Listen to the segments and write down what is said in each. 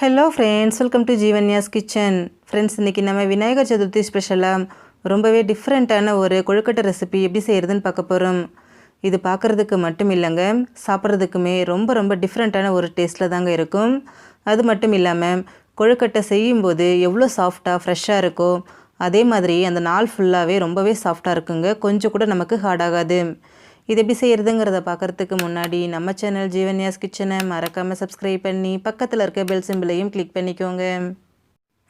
Hello friends welcome to Jeevanya's kitchen friends இன்றைக்கி நம்ம விநாயகர் சதுர்த்தி ஸ்பெஷலாக ரொம்பவே டிஃப்ரெண்ட்டான ஒரு கொழுக்கட்டை ரெசிபி எப்படி செய்கிறதுன்னு பார்க்க போகிறோம் இது பார்க்குறதுக்கு மட்டும் இல்லைங்க சாப்பிட்றதுக்குமே ரொம்ப ரொம்ப டிஃப்ரெண்ட்டான ஒரு டேஸ்ட்டில் தாங்க இருக்கும். அது மட்டும் இல்லாமல் கொழுக்கட்டை செய்யும்போது எவ்வளோ சாஃப்டாக ஃப்ரெஷ்ஷாக இருக்கோ அதே மாதிரி அந்த நாள் ஃபுல்லாகவே ரொம்பவே சாஃப்டாக இருக்குங்க. கொஞ்சம் கூட நமக்கு ஹார்ட் ஆகாது. இது எப்படி செய்கிறதுங்கிறத பார்க்குறதுக்கு முன்னாடி நம்ம சேனல் ஜீவன்யாஸ் கிச்சனை மறக்காமல் சப்ஸ்கிரைப் பண்ணி பக்கத்தில் இருக்க பெல் சிம்பிளையும் கிளிக் பண்ணிக்கோங்க.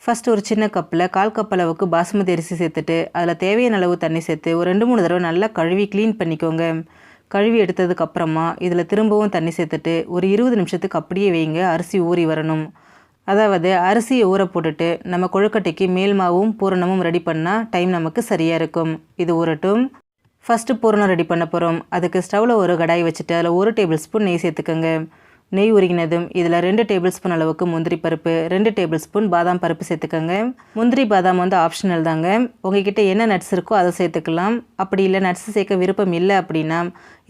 ஃபஸ்ட் ஒரு சின்ன கப்பில் கால் கப் அளவுக்கு பாசுமதி அரிசி சேர்த்துட்டு அதில் தேவையான அளவு தண்ணி சேர்த்து ஒரு ரெண்டு மூணு தடவை நல்லா கழுவி க்ளீன் பண்ணிக்கோங்க. கழுவி எடுத்ததுக்கப்புறமா இதில் திரும்பவும் தண்ணி சேர்த்துட்டு ஒரு இருபது நிமிஷத்துக்கு அப்படியே வைங்க அரிசி ஊறி வரணும். அதாவது அரிசியை ஊற போட்டுட்டு நம்ம கொழுக்கட்டைக்கு மேல் மாவும் பூரணமும் ரெடி பண்ணால் டைம் நமக்கு சரியாக இருக்கும். இது ஊறட்டும். ஃபஸ்ட்டு பூரணம் ரெடி பண்ண போகிறோம் அதுக்கு ஸ்டவ்வில் ஒரு கடாய் வச்சுட்டு அதில் ஒரு டேபிள் ஸ்பூன் நெய் சேர்த்துக்கோங்க. நெய் உருகினதும் இதில் ரெண்டு டேபிள் ஸ்பூன் அளவுக்கு முந்திரி பருப்பு ரெண்டு டேபிள் ஸ்பூன் பாதாம் பருப்பு சேர்த்துக்கோங்க. முந்திரி பாதாம் வந்து ஆப்ஷனல் தாங்க. உங்ககிட்ட என்ன நட்ஸ் இருக்கோ அதை சேர்த்துக்கலாம். அப்படி இல்லை நட்ஸ் சேர்க்க விருப்பம் இல்லை அப்படின்னா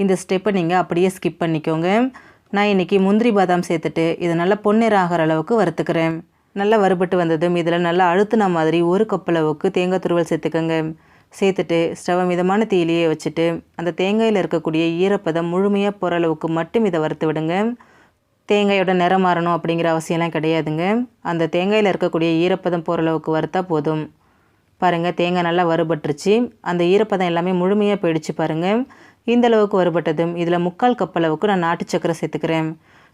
இந்த ஸ்டெப்பை நீங்கள் அப்படியே ஸ்கிப் பண்ணிக்கோங்க. நான் இன்றைக்கி முந்திரி பாதாம் சேர்த்துட்டு இதை நல்லா பொன்னிறம் ஆகிற அளவுக்கு வறுத்துக்கிறேன். நல்லா வறுபட்டு வந்ததும் இதில் நல்லா அழுத்தின மாதிரி ஒரு கப் அளவுக்கு தேங்காய் துருவல் சேர்த்துக்கோங்க. சேர்த்துட்டு ஸ்டவ்வை மிதமான தீயிலேயே வச்சுட்டு அந்த தேங்காயில் இருக்கக்கூடிய ஈரப்பதம் முழுமையாக போகிற அளவுக்கு மட்டும் இதை வறுத்து விடுங்க. தேங்காயோட நிறம் மாறணும் அப்படிங்கிற அவசியம்லாம் கிடையாதுங்க. அந்த தேங்காயில் இருக்கக்கூடிய ஈரப்பதம் போகிற அளவுக்கு வறுத்தா போதும். பாருங்கள் தேங்காய் நல்லா வறுபட்டுருச்சு. அந்த ஈரப்பதம் எல்லாமே முழுமையாக போயிடுச்சு பாருங்கள் இந்த அளவுக்கு வறுபட்டதும் இதில் முக்கால் கப் அளவுக்கு நான் நாட்டு சக்கரை சேர்த்துக்கிறேன்.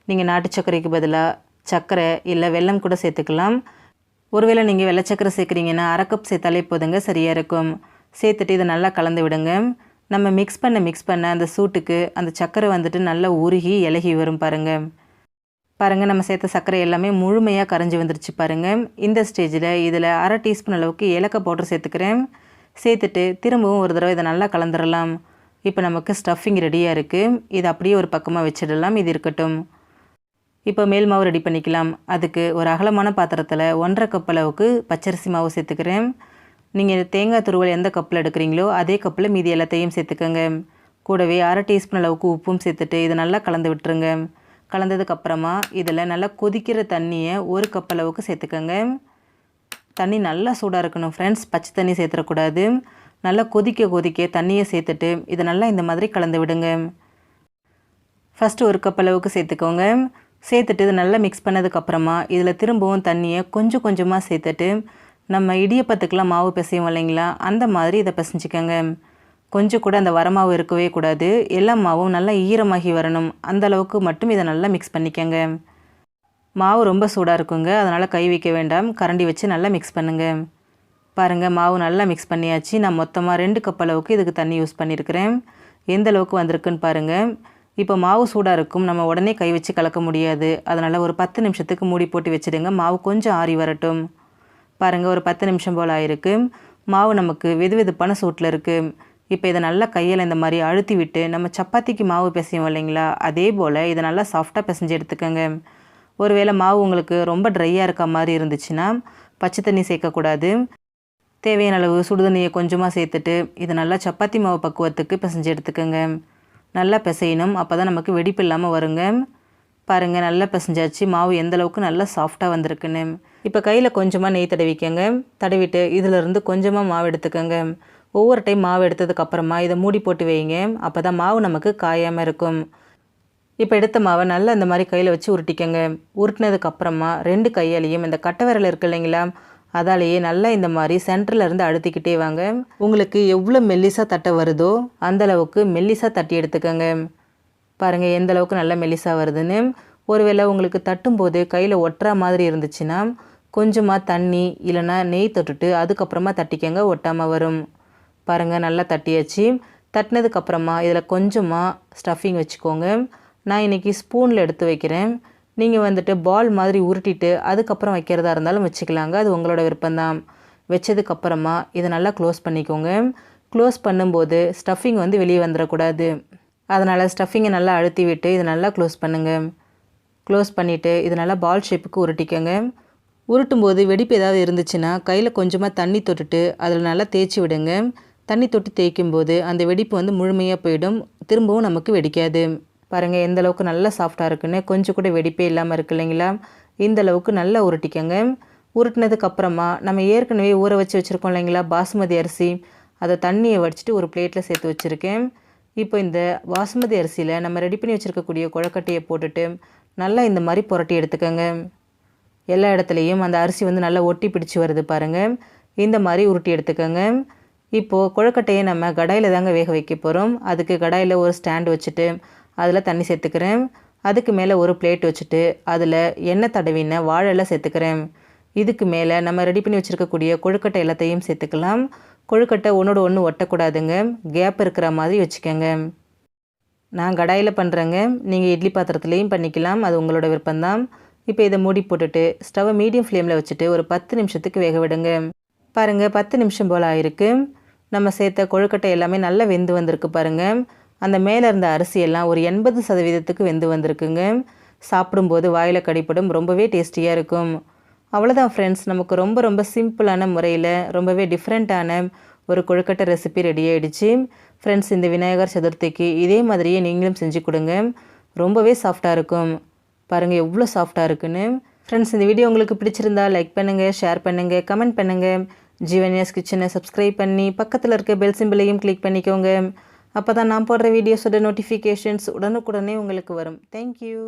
நீங்கள் நாட்டு சர்க்கரைக்கு பதிலாக சர்க்கரை இல்லை வெல்லம் கூட சேர்த்துக்கலாம். ஒருவேளை நீங்கள் வெள்ளை சக்கரை சேர்க்குறீங்கன்னா அரை கப் சேர்த்தாலே போதுங்க சரியாக இருக்கும். சேர்த்துட்டு இதை நல்லா கலந்து விடுங்க. நம்ம மிக்ஸ் பண்ண மிக்ஸ் பண்ண அந்த சூட்டுக்கு அந்த சர்க்கரை வந்துட்டு நல்லா உருகி இலகி வரும் பாருங்கள் பாருங்கள் நம்ம சேர்த்த சர்க்கரை எல்லாமே முழுமையாக கரைஞ்சி வந்துருச்சு பாருங்கள் இந்த ஸ்டேஜில் இதில் அரை டீஸ்பூன் அளவுக்கு ஏலக்காய் பவுடர் சேர்த்துக்கிறேன். சேர்த்துட்டு திரும்பவும் ஒரு தடவை இதை நல்லா கலந்துடலாம். இப்போ நமக்கு ஸ்டஃபிங் ரெடியாக இருக்குது இது அப்படியே ஒரு பக்கமாக வச்சிடலாம். இது இருக்கட்டும். இப்போ மேல் மாவு ரெடி பண்ணிக்கலாம். அதுக்கு ஒரு அகலமான பாத்திரத்தில் ஒன்றரை கப் அளவுக்கு பச்சரிசி மாவு சேர்த்துக்கிறேன். நீங்கள் தேங்காய் துருவல் எந்த கப்பில் எடுக்கிறீங்களோ அதே கப்பில் மீதி எல்லாத்தையும் சேர்த்துக்கோங்க. கூடவே அரை டீஸ்பூன் அளவுக்கு உப்பும் சேர்த்துட்டு இதை நல்லா கலந்து விட்டுருங்க. கலந்ததுக்கப்புறமா இதில் நல்லா கொதிக்கிற தண்ணியை ஒரு கப் அளவுக்கு சேர்த்துக்கோங்க. தண்ணி நல்லா சூடாக இருக்கணும் ஃப்ரெண்ட்ஸ் பச்சை தண்ணி சேர்த்துடக்கூடாது நல்லா கொதிக்க கொதிக்க தண்ணியை சேர்த்துட்டு இதை நல்லா இந்த மாதிரி கலந்து விடுங்க. ஃபஸ்ட்டு ஒரு கப் அளவுக்கு சேர்த்துக்கோங்க. சேர்த்துட்டு இதை நல்லா மிக்ஸ் பண்ணதுக்கப்புறமா இதில் திரும்பவும் தண்ணியை கொஞ்சம் கொஞ்சமாக சேர்த்துட்டு நம்ம இடியப்பத்துக்கெலாம் மாவு பிசையும் இல்லைங்களா? அந்த மாதிரி இதை பிசைஞ்சிக்கோங்க. கொஞ்சம் கூட அந்த வரமாவு இருக்கவே கூடாது. எல்லா மாவும் நல்லா ஈரமாகி வரணும். அந்த அளவுக்கு மட்டும் இதை நல்லா மிக்ஸ் பண்ணிக்கோங்க. மாவு ரொம்ப சூடாக இருக்குங்க. அதனால் கை வைக்க வேண்டாம். கரண்டி வச்சு நல்லா மிக்ஸ் பண்ணுங்கள் பாருங்கள் மாவு நல்லா மிக்ஸ் பண்ணியாச்சு. நான் மொத்தமாக ரெண்டு கப் அளவுக்கு இதுக்கு தண்ணி யூஸ் பண்ணியிருக்கிறேன் எந்த அளவுக்கு வந்திருக்குன்னு பாருங்கள் இப்போ மாவு சூடாக இருக்கும். நம்ம உடனே கை வச்சு கலக்க முடியாது. அதனால் ஒரு பத்து நிமிஷத்துக்கு மூடி போட்டு வச்சுடுங்க. மாவு கொஞ்சம் ஆறி வரட்டும். பாருங்கள் ஒரு பத்து நிமிஷம் போல் ஆயிருக்கு. மாவு நமக்கு வெது வெதுப்பான சூட்டில் இருக்குது இப்போ இதை நல்லா கையில் இந்த மாதிரி அழுத்தி விட்டு நம்ம சப்பாத்திக்கு மாவு பிசையும் இல்லைங்களா? அதே போல் இதை நல்லா சாஃப்டாக பிசைஞ்சு எடுத்துக்கோங்க. ஒருவேளை மாவு உங்களுக்கு ரொம்ப ட்ரையாக இருக்க மாதிரி இருந்துச்சுன்னா பச்சை தண்ணி சேர்க்கக்கூடாது தேவையான அளவு சுடுதண்ணியை கொஞ்சமாக சேர்த்துட்டு இதை நல்லா சப்பாத்தி மாவு பக்குவத்துக்கு பிசைஞ்சு எடுத்துக்கோங்க. நல்லா பிசையணும் அப்போ தான் நமக்கு வெடிப்பு இல்லாமல் வருங்க. பாருங்கள் நல்லா பிசைஞ்சாச்சு. மாவு எந்தளவுக்கு நல்லா சாஃப்டாக வந்திருக்குன்னு. இப்போ கையில் கொஞ்சமாக நெய் தடவிக்கங்க. தடவிட்டு இதிலிருந்து கொஞ்சமாக மாவு எடுத்துக்கோங்க. ஒவ்வொரு டைம் மாவு எடுத்ததுக்கப்புறமா இதை மூடி போட்டு வைங்க. அப்போ தான் மாவு நமக்கு காயாமல் இருக்கும். இப்போ எடுத்த மாவை நல்லா இந்த மாதிரி கையில் வச்சு உருட்டிக்கங்க. உருட்டினதுக்கப்புறமா ரெண்டு கையாலையும் இந்த கட்டை விரல் இருக்கு இல்லைங்களா அதாலேயே நல்லா இந்த மாதிரி சென்டர்லேருந்து அழுத்திக்கிட்டே வாங்க. உங்களுக்கு எவ்வளோ மெல்லிசாக தட்டை வருதோ அந்தளவுக்கு மெல்லிசாக தட்டி எடுத்துக்கோங்க. பாருங்கள் எந்த அளவுக்கு நல்லா மெலிசாக வருதுன்னு. ஒருவேளை உங்களுக்கு தட்டும்போது கையில் ஒட்டுற மாதிரி இருந்துச்சுன்னா கொஞ்சமாக தண்ணி இல்லைன்னா நெய் தொட்டுட்டு அதுக்கப்புறமா தட்டிக்கங்க ஒட்டாமல் வரும். பாருங்கள் நல்லா தட்டியாச்சு. தட்டினதுக்கப்புறமா இதில் கொஞ்சமாக ஸ்டஃபிங் வச்சுக்கோங்க. நான் இன்றைக்கி ஸ்பூனில் எடுத்து வைக்கிறேன். நீங்கள் வந்துட்டு பால் மாதிரி உருட்டிட்டு அதுக்கப்புறம் வைக்கிறதா இருந்தாலும் வச்சுக்கலாங்க. அது உங்களோட விருப்பம்தான். வச்சதுக்கப்புறமா இதை நல்லா க்ளோஸ் பண்ணிக்கோங்க. க்ளோஸ் பண்ணும்போது ஸ்டஃபிங் வந்து வெளியே வந்துடக்கூடாது. அதனால் ஸ்டஃபிங்கை நல்லா அழுத்தி விட்டு இதை நல்லா க்ளோஸ் பண்ணுங்கள் க்ளோஸ் பண்ணிவிட்டு இதை நல்லா பால் ஷேப்புக்கு உருட்டிக்கோங்க. உருட்டும் போது வெடிப்பு ஏதாவது இருந்துச்சுன்னா கையில் கொஞ்சமாக தண்ணி தொட்டுட்டு அதில் நல்லா தேய்ச்சி விடுங்க. தண்ணி தொட்டு தேய்க்கும் போது அந்த வெடிப்பு வந்து முழுமையாக போயிடும். திரும்பவும் நமக்கு வெடிக்காது. பாருங்கள் எந்த அளவுக்கு நல்லா சாஃப்டாக இருக்குன்னு கொஞ்சம் கூட வெடிப்பே இல்லாமல் இருக்கு இல்லைங்களா? இந்த அளவுக்கு நல்லா உருட்டிக்கங்க. உருட்டினதுக்கப்புறமா நம்ம ஏற்கனவே ஊற வச்சு வச்சுருக்கோம் இல்லைங்களா? பாசுமதி அரிசி. அதை தண்ணியை வடிச்சிட்டு ஒரு பிளேட்டில் சேர்த்து வச்சுருக்கேன். இப்போ இந்த பாசுமதி அரிசியில் நம்ம ரெடி பண்ணி வச்சுருக்கக்கூடிய குழக்கட்டையை போட்டுட்டு நல்லா இந்த மாதிரி புரட்டி எடுத்துக்கோங்க. எல்லா இடத்துலையும் அந்த அரிசி வந்து நல்லா ஒட்டி பிடிச்சி வருது பாருங்கள் இந்த மாதிரி உருட்டி எடுத்துக்கோங்க. இப்போது குழக்கட்டையை நம்ம கடாயில் தாங்க வேக வைக்க போகிறோம் அதுக்கு கடாயில் ஒரு ஸ்டாண்ட் வச்சுட்டு அதில் தண்ணி சேர்த்துக்கிறேன். அதுக்கு மேலே ஒரு பிளேட் வச்சுட்டு அதில் எண்ணெய் தடவின வாழை சேர்த்துக்கிறேன். இதுக்கு மேலே நம்ம ரெடி பண்ணி வச்சுருக்கக்கூடிய கொழுக்கட்டை எல்லாத்தையும் சேர்த்துக்கலாம். கொழுக்கட்டை ஒன்றோட ஒன்று ஒட்டக்கூடாதுங்க. கேப் இருக்கிற மாதிரி வச்சுக்கோங்க. நான் கடாயில் பண்ணுறேங்க நீங்கள் இட்லி பாத்திரத்துலேயும் பண்ணிக்கலாம். அது உங்களோட விருப்பம்தான். இப்போ இதை மூடி போட்டுட்டு ஸ்டவ்வை மீடியம் ஃப்ளேமில் வச்சுட்டு ஒரு பத்து நிமிஷத்துக்கு வேக விடுங்க. பாருங்கள் பத்து நிமிஷம் போல் ஆயிருக்கு. நம்ம சேர்த்த கொழுக்கட்டை எல்லாமே நல்லா வெந்து வந்திருக்கு பாருங்கள் அந்த மேலே இருந்த அரிசியெல்லாம் ஒரு எண்பது சதவீதத்துக்கு வெந்து வந்திருக்குங்க. சாப்பிடும்போது வாயில் கடிப்படும் ரொம்பவே டேஸ்டியாக இருக்கும். அவ்வளோதான் ஃப்ரெண்ட்ஸ் நமக்கு ரொம்ப ரொம்ப சிம்பிளான முறையில் ரொம்பவே டிஃப்ரெண்ட்டான ஒரு கொழுக்கட்டை ரெசிபி ரெடி ஆகிடுச்சு ஃப்ரெண்ட்ஸ் இந்த விநாயகர் சதுர்த்திக்கு இதே மாதிரியே நீங்களும் செஞ்சு கொடுங்க. ரொம்பவே சாஃப்டாக இருக்கும். பாருங்கள் எவ்வளோ சாஃப்டாக இருக்குன்னு. ஃப்ரெண்ட்ஸ் இந்த வீடியோ உங்களுக்கு பிடிச்சிருந்தா லைக் பண்ணுங்கள் ஷேர் பண்ணுங்கள் கமெண்ட் பண்ணுங்கள் ஜீவன்யாஸ் கிச்சனை சப்ஸ்கிரைப் பண்ணி பக்கத்தில் இருக்க பெல் சிம்பிளையும் கிளிக் பண்ணிக்கோங்க. அப்போ தான் நான் போடுற வீடியோஸோட நோட்டிஃபிகேஷன்ஸ் உடனுக்குடனே உங்களுக்கு வரும். தேங்க்யூ